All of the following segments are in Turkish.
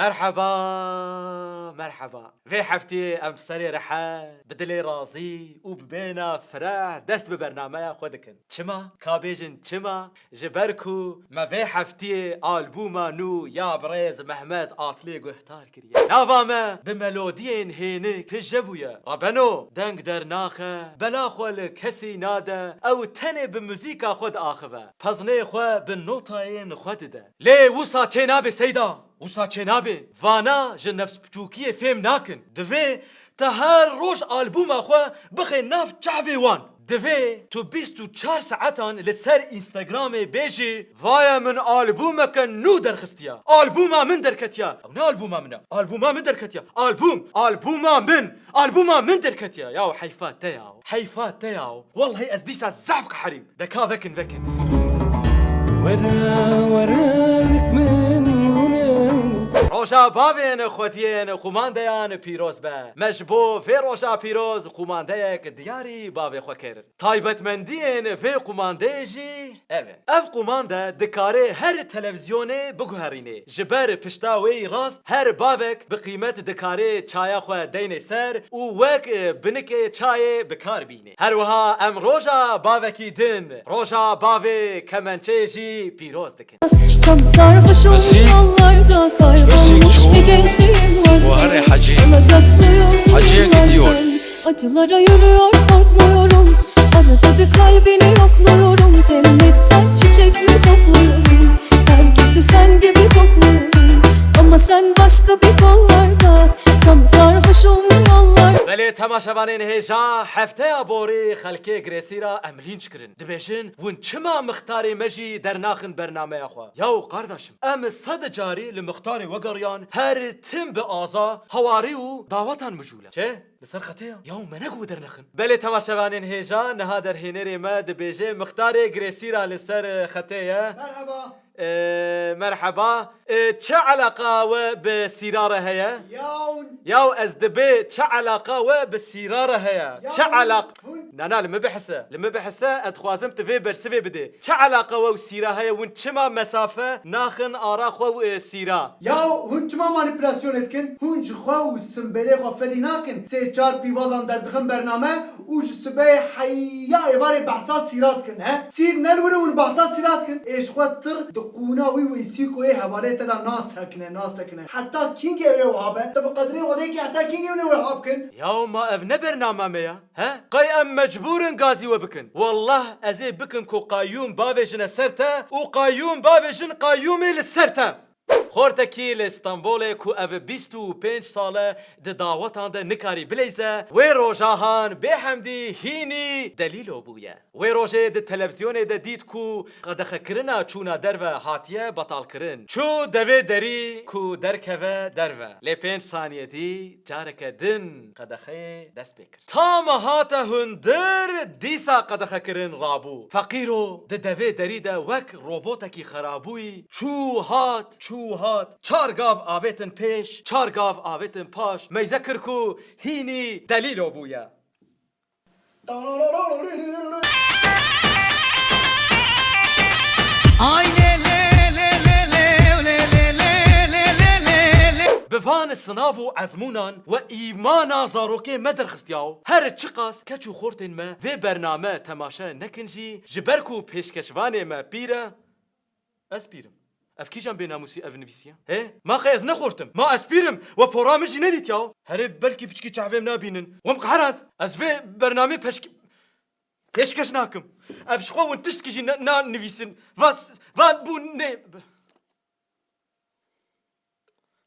مرحبا مرحبا. في حفتي أم سري رحا بدلي رازي وببينا فرح. دست ببرنامه خودكن چما كابيجن چما جبركو؟ ما في حفتي البوما نو. يا بريز محمد آتلي گهتار كريا. نافاما بملودين هينك تجبويا. ربنو دنگ در ناخه بلا خول كسي ناده. أو تنه بموزيكا خود آخوه. پزنه خو بنوتاين خود ده. لي وسا چنابه سيدا وسا چنابه وأنا جن نفس بچوكيه فهم ناكن دوه تا هر روش آلبوما خو بخي ناف چاوه وان دوه تو 24 ساعتان لسر انستغرام بیجی وای من آلبومك نو درخستیا آلبوما من درکتیا أو نه آلبوما منه آلبوما من درکتیا آلبوم آلبوما من. آلبوما من درکتیا یاو حیفات تیاو حیفات تیاو والله از دیسا زعفك حریم دکا وکن وکن ورا هنا روژا باوین خودین خوماندهیان پیروز به مش بو وی روژا پیروز خوماندهیک دیاری باوی خو کرد تایبەتمەندیên vê qumandeyê jî ev e ev qumande dikare her televizyonê biguherîne ji ber pişta wê rast her bavek bi qîmet dikare çaya xwe deyne ser û wek binikê çayê bikar bîne her wiha em roja bavekî din. Roja bavê kemençeyê jî pîroz dikin yollarda kaybolmuş bir gençliğim var. Bu ara hacı. Hacıya gidiyor. Acılara yürüyor korkmuyorum Arada bir kalbini yokluyorum. Cennetten çiçek mi topluyorum? Herkesi sen gibi kokluyorum. Ama sen başka bir sarhoşum تەماشەوانێن هێژا هەفتەیە بۆڕێ خەلکێ گرێسیرا ئەملینچ کردن دبێژن ون چما مختاری مەژی دەرناخن بەرنمەیە خوا یاو قارداشم ئەم سەد جارî li mixtarê vegeryan her tim bi aza hewarî û dawatan mijûle. Çe li ser xeteya yaw me negot dernexin Belê temaşevanên hêja niha derhênerê me dibêje mixtarê girêsîra li ser e, xetê ye. Merheba e, merheba e, çi eleqa we bi sîrara heye? Ya ياو از دبي چە علاقاوە بە سیرارە هەیە؟ چە هون- علاقه هون. نا نا لما بحثه لما بحثه اتخوازم تفي برسفي بدي چه علاقه و سيرا هيا وين چما مسافه ناخن آرا خو و سيرا ياو هون چما مانيبيلاسيون اتكن هون جخوا و سمبلي خو فدي ناكن سي چار بيوازان در دخن برنامه و جسبه حيا ايواري بحثا سيرات كن ها سير نلور ون بحثا سيرات كن ايش خو تر دقونا وي وي سيكو اي حوالي تدا ناس هكنه ناس هكنه حتى كينج اي وهابه تب قدري وديك حتى كينج اي وهاب كن ياو ما اف برنامه ميا ها قي ام مجبور غازي وبكن والله ازي بكن كو قايوم بافيجن سرتا و قايوم بافيجن قايومي للسرتا خورتکی لستانبول کو او 25 ساله د دعوتان ده نکاری بلیزه و روژاهان به همدی هینی دلیلو بویه و روژه د تلویزیون ده دید کو قدخه کرنا چونا درو هاتیه بطال کرن چو دوه دری کو درکوه درو لی پنج ثانیه دی جارکه دن قدخه دست بکر تا مهات هندر دیسا قدخه کرن رابو فقیرو د دوه دری ده وک روبوتکی خرابوی چو هات چو hat. Çargav avetin peş, çargav avetin paş. Meyze kırku hini delilo bu ya. بفان سنافو ازمونان و ایمانا زاروکه مدر خستیاو هر چقاس کچو خورتن ما و برنامه تماشا نکنجی جبرکو پیشکشوانه ما پیره از پیرم اف كيجان بناموسي اف نفيسيا ها ما قيز نخورتم ما اسبيرم وبرامج نديت يا هري بلكي بشكي تعفي منابينن ومقهرات اسفي برنامج بشكي ايش كشناكم اف شخو ونتشتكي جي نا نفيسن فاس فان بون ني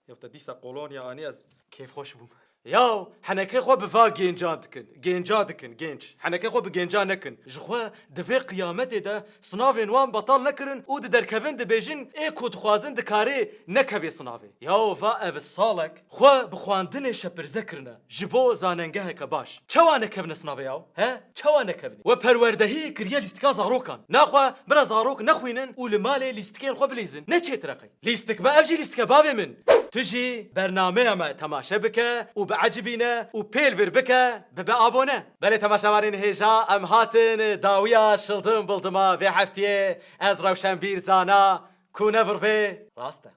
يا ديسا قولون يا اني كيف خوش بوم یا حنەکەی خۆ بڤا گەنجان دکن گەنجا دکن گەنج حنەکەی خۆ بگەنج نەکن ji xwe divê qiyamedê de sınavên wan batal nekirin û di derkevin dibêjin ê ku dixwazin dikarê nekevê sınavê ya va ev salek xwe bi xwandinê şepirze kirine ji bo zanengeheke baş. Çawa nekevne sınavê yaw he? Çawa nekevin we perwerdehî kiriye lîstika zarokan. Naxwe bira zarok nexwînin û li malê lîstikên xwe bilîzin. Neçêtiraqey lîstik be ev jî lîstike bavê e min. تجي برنامه ما تماشا بك وبعجبينا وبيلفر بك ببابونا بله تماشاوارين هيجا ام هاتن داويا شلدن بلدما في حفتيه از روشن بير زانا كو نفر بي راسته